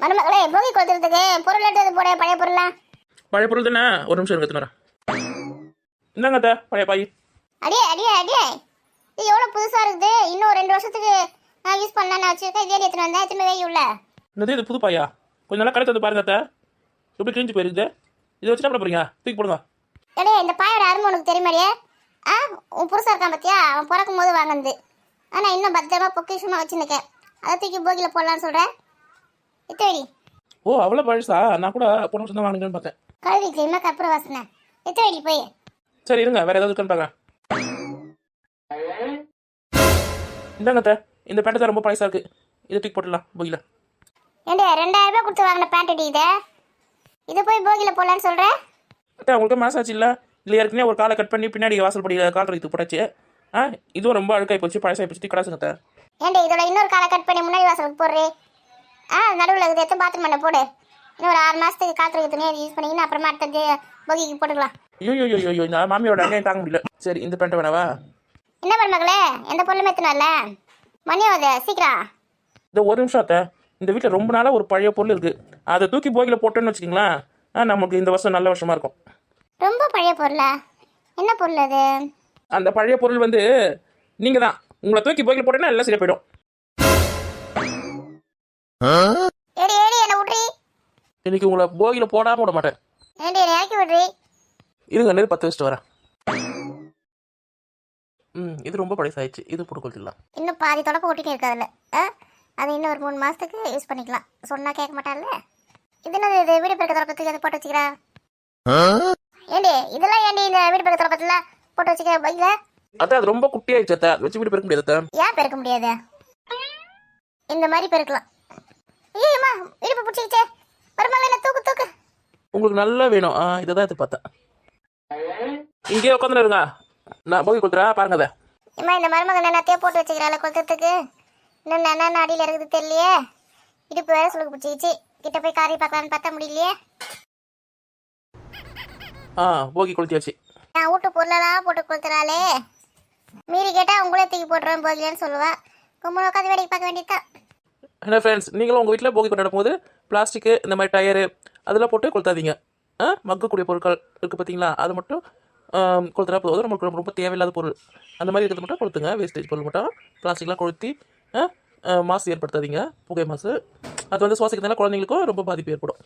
மருமகளே போகி கொளுத்துறதுக்கு பொருள் எடுத்து போட பழைய பொருள்லாம் பழைய பொருள் தானே? ஒரு நிமிஷம் எடுத்துன்னு வரேன் இந்தாங்க அத்தை பழைய பாய். அடியே அடியே அடியே. இது எவ்வளோ புதுசாக இருக்குது? இன்னும் ரெண்டு வருஷத்துக்கு நான் யூஸ் பண்ணலான்னு வச்சுருக்கேன். இதே எடுத்துன்னு வந்தேன் எத்தனை வேய் உள்ள என்னது இது புது பாயா? கொஞ்ச நாள் கடை வந்து பாருங்க அத்தை. எப்படி கிழிஞ்சு போயிருக்குது? இதை வச்சு என்ன போறீங்க? தூக்கி போடுங்க. எடே இந்த பாயோட அருமை உனக்கு தெரியுமாடியே? ஆ உன் புருஷன் இருக்கான் பார்த்தியா அவன் பிறக்கும் போது வாங்கினது. ஆனால் இன்னும் பத்திரமா பொக்கிஷமாக வச்சுருக்கேன் அதை தூக்கி போகியில் போடலான்னு சொல்கிறேன் எத்தடி ஓ அவ்வளோ பழசா? நான் கூட போன வருஷம் தான் வாங்கினேன்னு பார்த்தேன். கழுவி கிளீமா கற்பூர வாசனை? எத்தடி போய். சரி இருங்க வேற ஏதாவது இருக்கான்னு பார்க்கறேன் இந்தாங்க அத்தை இந்த பேண்ட் தான் ரொம்ப பழசா இருக்கு. இதை தூக்கி போட்டுடலாம் போகில. ஏண்டே ரெண்டாயிரம் ரூபாய் கொடுத்து வாங்கின பேண்ட் அடி இதை? இதை போய் போகியில் போடலான்னு சொல்கிறேன் அத்தை உங்களுக்கு மனசாச்சு இல்லை. இல்லை ஏற்கனவே ஒரு காலை கட் பண்ணி பின்னாடி வாசல் படி கால் இது போட்டாச்சு. ஆ இதுவும் ரொம்ப அழுக்காய் போச்சு பழசாகி போச்சு கடாசுங்க அத்தை. ஏண்டே இதோட இன்னொரு காலை கட் பண்ணி முன்னாடி வாசலுக்கு போடுறே? ஆ நடுவில் இருக்குது. எத்தனை பாத்ரூம் பண்ண போடு. இன்னும் ஒரு ஆறு மாதத்துக்கு காத்துறதுக்கு துணியை யூஸ் பண்ணிங்கன்னா அப்புறமா அடுத்தது போகிக்கு போட்டுக்கலாம். ஐயோ ஐயோ ஐயோ இந்த மாமியோட அண்ணியம் தாங்க முடியல. சரி இந்த பேண்ட்டை வேணாவா? என்ன மருமகளே? எந்த பொருளுமே எத்தனால மணி ஆகுது சீக்கிரம். இந்த ஒரு நிமிஷம் அத்தை. இந்த வீட்டில் ரொம்ப நாளாக ஒரு பழைய பொருள் இருக்குது அதை தூக்கி போகில போட்டோன்னு வச்சுக்கிங்களேன் ஆ நமக்கு இந்த வருஷம் நல்ல வருஷமா இருக்கும். ரொம்ப பழைய பொருளா? என்ன பொருள் அது? அந்த பழைய பொருள் வந்து நீங்கள் தான் உங்களை தூக்கி போகில போட்டோன்னா எல்லாம் சரியா போயிடும். ஏடி ஏடி என்னை விட்றி? இன்னைக்கு உங்களை போகில போடாமல் விட மாட்டேன். ஏண்டி என்னை இறக்கி விட்றி? இருங்க நெரு பத்து வச்சுட்டு வரேன். ம் இது ரொம்ப பழசாயிடுச்சு. இது போட்டு கொடுத்துடலாம். இன்னும் பாதி தொடப்ப ஒட்டிட்டு இருக்காதுல்ல. ஆ? அது இன்னும் ஒரு மூணு மாதத்துக்கு யூஸ் பண்ணிக்கலாம். சொன்னா கேட்க மாட்டான்ல. இது என்னது இது வீடு பெருக்க தொடப்பத்துக்கு அதை போட்டு வச்சுக்கிறா? ஏண்டி இதெல்லாம் ஏண்டி இந்த வீடு பெருக்க தொடப்பத்தில் போட்டு வச்சுக்கிற அத்தை அது ரொம்ப குட்டியாயிடுச்சு அத்தை. அது வச்சு வீடு பெருக்க முடியாது அத்தை. ஏன் பெருக்க முடியாது? இந்த மாதிரி பெருக்கலாம். ஐயம்மா இடுப்பு பிடிச்சிக்கிச்சே. வருமாங்க என்ன தூக்கு தூக்கு. உங்களுக்கு நல்லா வேணும். ஆ இதை தான் எதிர்பார்த்தேன் இங்கேயே உட்காந்துன்னு இருங்க. நான் போகி கொடுத்துறா பாருங்க அதை. ஏம்மா இந்த மருமகன் என்னத்தையே போட்டு வச்சுக்கிறாள் கொளுத்துறதுக்கு இன்னும் என்ன அடியில் இருக்குது தெரியலையே. இடுப்பு வேற சுளுக்கு பிடிச்சிக்கிச்சு. கிட்ட போய் காரி பார்க்கலான்னு பார்த்தா முடியலையே. ஆ போகி கொளுத்தியாச்சு நான் வீட்டு பொருளெல்லாம் போட்டு கொளுத்துறாளே மீறி கேட்டால் உங்களே தூக்கி போட்டுருவேன் போகலன்னு சொல்லுவா. கும்பல் உட்காந்து வேடிக்கை பார்க்க வேண்டியதுதான். என்ன ஃப்ரெண்ட்ஸ் நீங்களும் உங்கள் வீட்டில் போகி கொண்டாடும் போது பிளாஸ்டிக்கு இந்த மாதிரி டயரு அதெல்லாம் போட்டு கொளுத்தாதீங்க. ஆ? மக்கக்கூடிய பொருட்கள் இருக்குது பார்த்தீங்களா அது மட்டும் கொளுத்துறா போதும். நமக்கு ரொம்ப- ரொம்ப தேவையில்லாத பொருள். அந்த மாதிரி இருக்கிறது மட்டும் கொளுத்துங்க. வேஸ்டேஜ் பொருள் மட்டும் பிளாஸ்டிக்லாம் கொளுத்தி மாசு ஏற்படுத்தாதீங்க. புகை மாசு. அது வந்து சுவாசிக்கிறதுனால குழந்தைங்களுக்கும் ரொம்ப பாதிப்பு ஏற்படும்.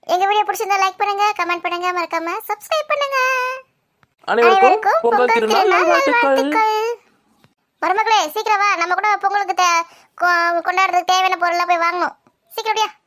எங்க வீடியோ பிடிச்சிருந்தா லைக் பண்ணுங்க கமெண்ட் பண்ணுங்க. மறக்காம சப்ஸ்கிரைப் பண்ணுங்க. அனைவருக்கும் பொங்கல் திருநாள் நல்வாழ்த்துக்கள் மருமகளே சீக்கிரம் வா. நம்ம கூட கொண்டாடுறதுக்கு தேவையான பொருளை போய் வாங்கணும். சீக்கிரம்